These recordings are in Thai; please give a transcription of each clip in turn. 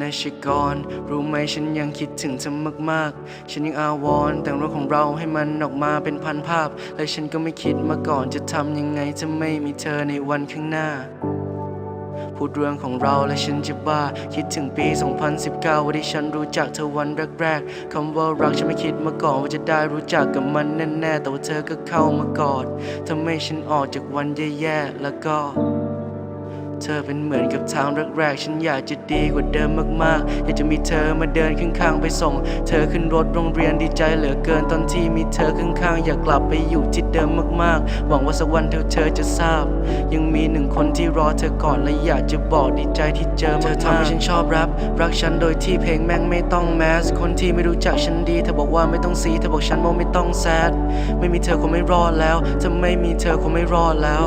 นะชิกร รู้ไหมฉันยังคิดถึงเธอมากๆ ฉันยังอาวรณ์แต่งเรื่องของเราให้มันออกมาเป็นพันภาพ และฉันก็ไม่คิดมาก่อนจะทำยังไงจะไม่มีเธอในวันข้างหน้า พูดเรื่องของเราและฉันจะบ้า คิดถึงปี 2019 วันที่ฉันรู้จักเธอวันแรกๆคำว่ารักฉันไม่คิดมาก่อนว่าจะได้รู้จักกับมันแน่ๆแต่ว่าเธอก็เข้ามากอดทำให้ฉันออกจากวันแย่ๆแล้วก็ เธอเป็นเหมือนกับทางแรกๆ ฉันอยากจะดีกว่าเดิมมากๆ อยากจะมีเธอมาเดินข้างๆ ไปส่ง เธอขึ้นรถโรงเรียนดีใจเหลือเกินตอนที่มีเธอข้างๆ อยากกลับไปอยู่ที่เดิมมากๆ หวังว่าสักวันเธอเธอจะทราบ ยังมีหนึ่งคนที่รอเธอก่อนและอยากจะบอกดีใจที่เจอเธอทำให้ฉันชอบแรปรักฉันโดยที่เพลงแม่งไม่ต้องแมส คนที่ไม่รู้จักฉันดีเธอบอกว่าไม่ต้องซีเธอบอกฉันว่าไม่ต้องแซดไม่มีเธอคงไม่รอดแล้วถ้าไม่มีเธอคงไม่รอดแล้ว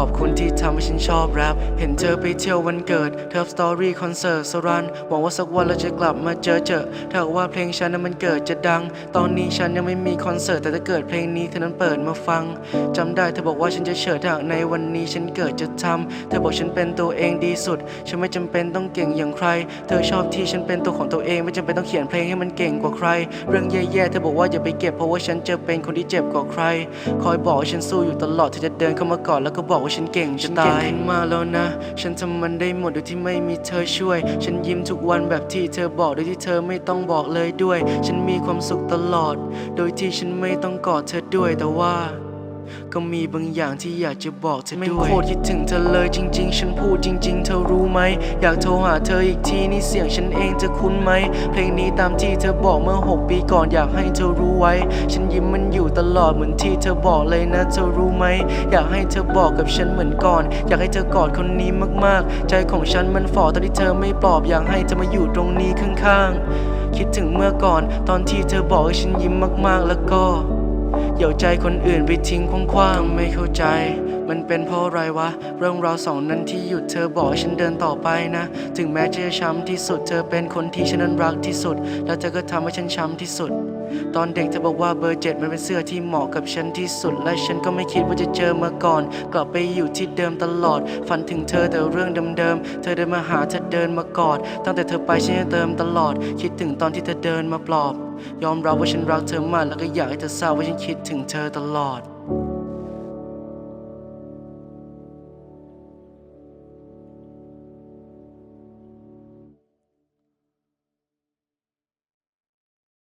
ขอบคุณที่ทำให้ฉันชอบแรปเห็นเธอไปเที่ยววันเกิดเทิร์ฟสตอรี่คอนเสิร์ตสรันหวังว่าสักวันเราจะกลับมาเจอเจอถ้าหากว่าเพลงฉันนั้นมันเกิดจะดัง ตอนนี้ฉันยังไม่มีคอนเสิร์ตแต่ถ้าเกิดเพลงนี้เธอนั้นเปิดมาฟังจำได้เธอบอกว่าฉันจะเฉิดถ้าในวันนี้ฉันเกิดจะทำเธอบอกฉันเป็นตัวเองดีสุด ฉันไม่จำเป็นต้องเก่งอย่างใคร เธอชอบที่ฉันเป็นตัวของตัวเองไม่จำเป็นต้องเขียนเพลงให้มันเก่งกว่าใคร เรื่องแย่ๆเธอบอกว่าอย่าไปเก็บเพราะว่าฉันจะเป็นคนที่เจ็บกว่าใคร คอยบอกฉันสู้อยู่ตลอดเธอจะเดินเข้ามากอนแล้วก็บอกว่าฉันเก่งจะตายขึ้นมาแล้วนะ ฉันทำมันได้หมดโดยที่ไม่มีเธอช่วย ฉันยิ้มทุกวันแบบที่เธอบอกโดยที่เธอไม่ต้องบอกเลยด้วย ฉันมีความสุขตลอด โดยที่ฉันไม่ต้องกอดเธอด้วยแต่ว่า ก็มีบางอย่างที่อยากจะบอกเธอด้วยไม่โคตรคิดถึงเธอเลยจริง ๆ ฉันพูดจริง ๆ เธอรู้ไหม อยากโทรหาเธออีกทีนี่เสียงฉันเองจะคุ้นไหม เพลงนี้ตามที่เธอบอกเมื่อ 6 ปีก่อนอยากให้เธอรู้ไว้ ฉันยิ้มมันอยู่ตลอดเหมือนที่เธอบอกเลยนะ เธอรู้ไหม อยากให้เธอบอกกับฉันเหมือนก่อน อยากให้เธอกอดคนนี้มากๆ ใจของฉันมันฝ่อตอนที่เธอไม่ปลอบอยากให้เธอมาอยู่ตรงนี้ข้างๆคิดถึงเมื่อก่อนตอนที่เธอบอกให้ฉันยิ้มมากๆแล้วก็ เหย่าใจคนอื่นไปทิ้งคว้างๆไม่เข้าใจ มันเป็นเพราะอะไรวะ เรื่องราวสองนั้นที่หยุดเธอบอกให้ฉันเดินต่อไปนะ ถึงแม้จะช้ำที่สุด เธอเป็นคนที่ฉันนั้นรักที่สุด แล้วเธอก็ทำให้ฉันช้ำที่สุด ตอนเด็กเธอบอกว่าเบอร์เจ็ดมันเป็นเสื้อที่เหมาะกับฉันที่สุด และฉันก็ไม่คิดว่าจะเจอมาก่อน กลับไปอยู่ที่เดิมตลอด ฝันถึงเธอแต่เรื่องเดิมๆ เธอเดินมาหาเธอเดินมากอด ตั้งแต่เธอไปฉันยังเติมตลอด คิดถึงตอนที่เธอเดินมาปลอบ ยอมรับว่าฉันรักเธอมาก แล้วก็อยากให้เธอทราบว่าฉันคิดถึงเธอตลอด